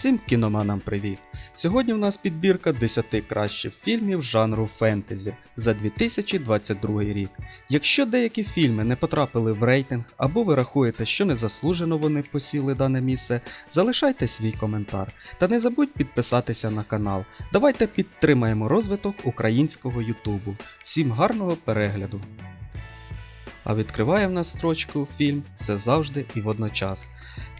Всім кіноманам привіт! Сьогодні в нас підбірка 10 кращих фільмів жанру фентезі за 2022 рік. Якщо деякі фільми не потрапили в рейтинг або ви рахуєте, що незаслужено вони посіли дане місце, залишайте свій коментар та не забудь підписатися на канал. Давайте підтримаємо розвиток українського Ютубу. Всім гарного перегляду! А відкриває в нас строчку фільм Все завжди і водночас.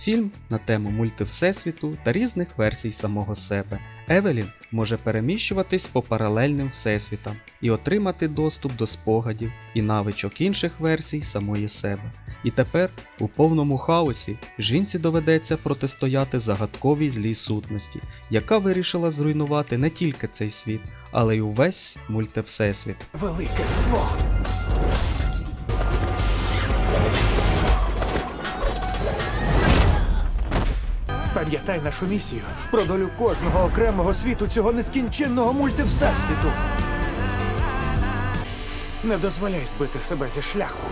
Фільм на тему мультивсесвіту та різних версій самого себе. Евелін може переміщуватись по паралельним всесвітам і отримати доступ до спогадів і навичок інших версій самої себе. І тепер, у повному хаосі, жінці доведеться протистояти загадковій злій сутності, яка вирішила зруйнувати не тільки цей світ, але й увесь мультивсесвіт. Велике зло. Пам'ятай нашу місію про долю кожного окремого світу цього нескінченного мультивсесвіту. Не дозволяй збити себе зі шляху.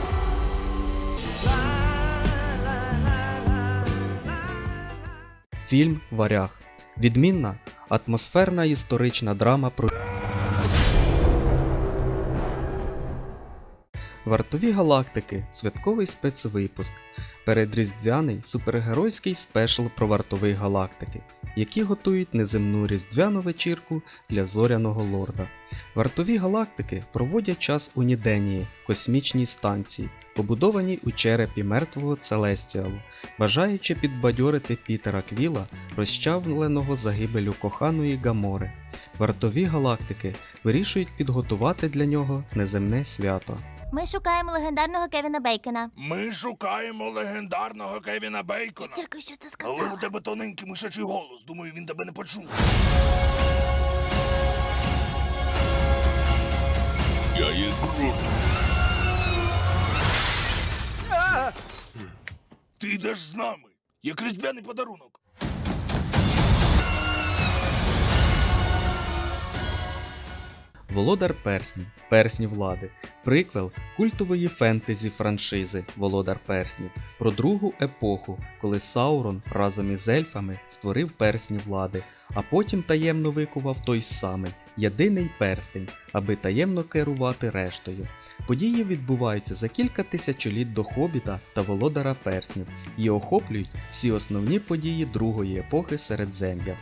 Фільм Варяг. Відмінна атмосферна історична драма про Вартові галактики. Святковий спецвипуск. Передріздвяний супергеройський спешл про вартових галактики, які готують неземну різдвяну вечірку для зоряного лорда. Вартові галактики проводять час у Ніденії, космічній станції, побудованій у черепі мертвого Целестіалу, бажаючи підбадьорити Пітера Квіла, розчавленого загибелю коханої Гамори. Вартові галактики вирішують підготувати для нього неземне свято. Ми шукаємо легендарного Кевіна Бейкена. Ми шукаємо легендарного Кевіна Бейкона. Тільки що це Але у тебе тоненький мишачий голос. Думаю, він тебе не почув. Я є Грут. Ти йдеш з нами, як різдвяний подарунок. Володар Перснів Персні влади. Приквел культової фентезі франшизи Володар Перснів про другу епоху, коли Саурон разом із ельфами створив персні влади, а потім таємно викував той самий єдиний перстень, аби таємно керувати рештою. Події відбуваються за кілька тисячоліт до Хобіта та Володара Перснів і охоплюють всі основні події другої епохи Середзем'я.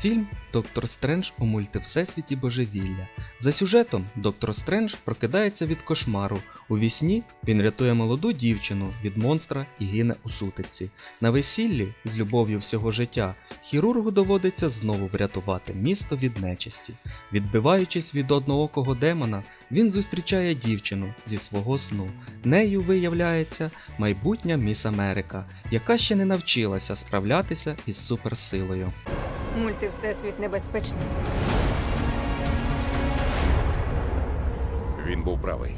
Фільм Доктор Стрендж у мультивсесвіті Божевілля. За сюжетом Доктор Стрендж прокидається від кошмару. У вісні він рятує молоду дівчину від монстра і гине у сутичці. На весіллі з любов'ю всього життя хірургу доводиться знову врятувати місто від нечисті. Відбиваючись від одноокого демона, він зустрічає дівчину зі свого сну. Нею виявляється майбутня міс Америка, яка ще не навчилася справлятися із суперсилою. Мультивсесвіт небезпечний. Він був правий.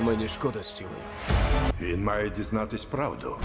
Мені шкода, Стівен. Він має дізнатись правду.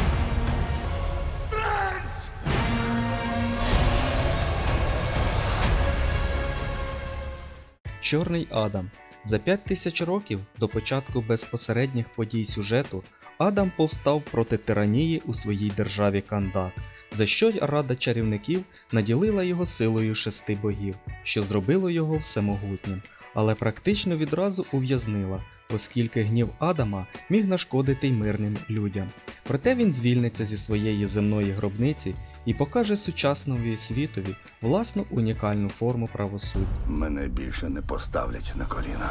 Чорний Адам. За 5000 років до початку безпосередніх подій сюжету Адам повстав проти тиранії у своїй державі Кандак, за що Рада чарівників наділила його силою шести богів, що зробило його всемогутнім, але практично відразу ув'язнила, оскільки гнів Адама міг нашкодити й мирним людям. Проте він звільниться зі своєї земної гробниці і покаже сучасному світові власну унікальну форму правосуддя. Мене більше не поставлять на коліна.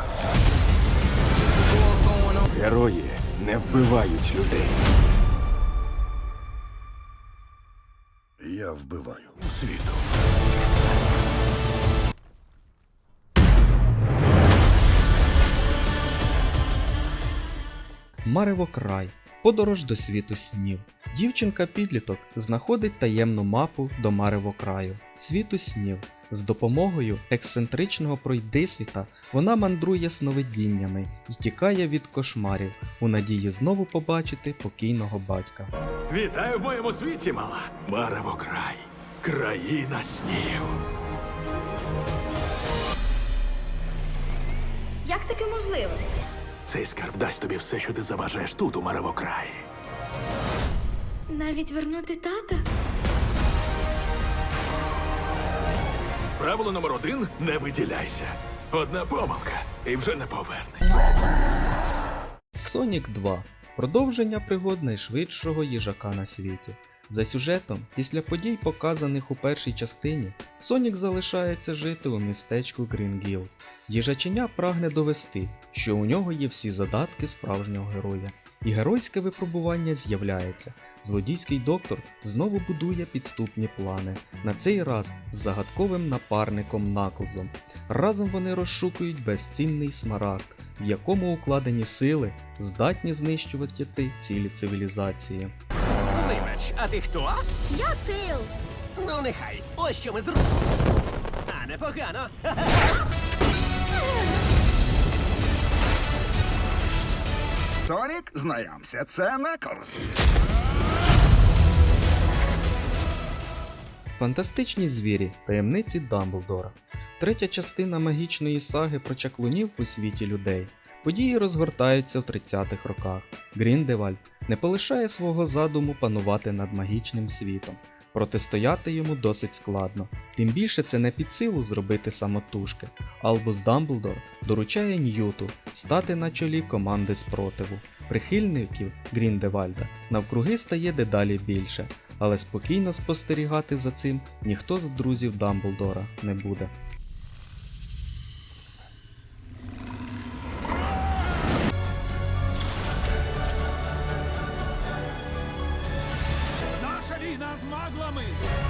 Герої не вбивають людей. Я вбиваю. Світу. Марево край. Подорож до світу снів. Дівчинка-підліток знаходить таємну мапу до Марево краю, світу снів. З допомогою ексцентричного пройдисвіта вона мандрує сновидіннями і тікає від кошмарів у надії знову побачити покійного батька. Вітаю в моєму світі, мала. Марево край. Країна снів. Як таке можливо? Цей скарб дасть тобі все, що ти забажаєш тут, у Маревокраї. Навіть вернути тата? Правило номер один не виділяйся. Одна помилка і вже не поверне. Сонік 2. Продовження пригод найшвидшого їжака на світі. За сюжетом, після подій, показаних у першій частині, Сонік залишається жити у містечку Грінгілз. Їжаченя прагне довести, що у нього є всі задатки справжнього героя. І геройське випробування з'являється. Злодійський доктор знову будує підступні плани, на цей раз з загадковим напарником Наклзом. Разом вони розшукують безцінний смарагд, в якому укладені сили здатні знищувати цілі цивілізації. Вибач, а ти хто? Я Тейлз. Ну нехай, ось що ми зробимо. А непогано. Тонік, знайомся, це Наклз. Фантастичні звірі таємниці Дамблдора. Третя частина магічної саги про чаклунів у світі людей. Події розгортаються в 30-х роках. Гріндевальд не полишає свого задуму панувати над магічним світом. Протистояти йому досить складно, тим більше це не під силу зробити самотужки. Албус Дамблдор доручає Ньюту стати на чолі команди спротиву. Прихильників Гріндевальда навкруги стає дедалі більше, але спокійно спостерігати за цим ніхто з друзів Дамблдора не буде. падлами.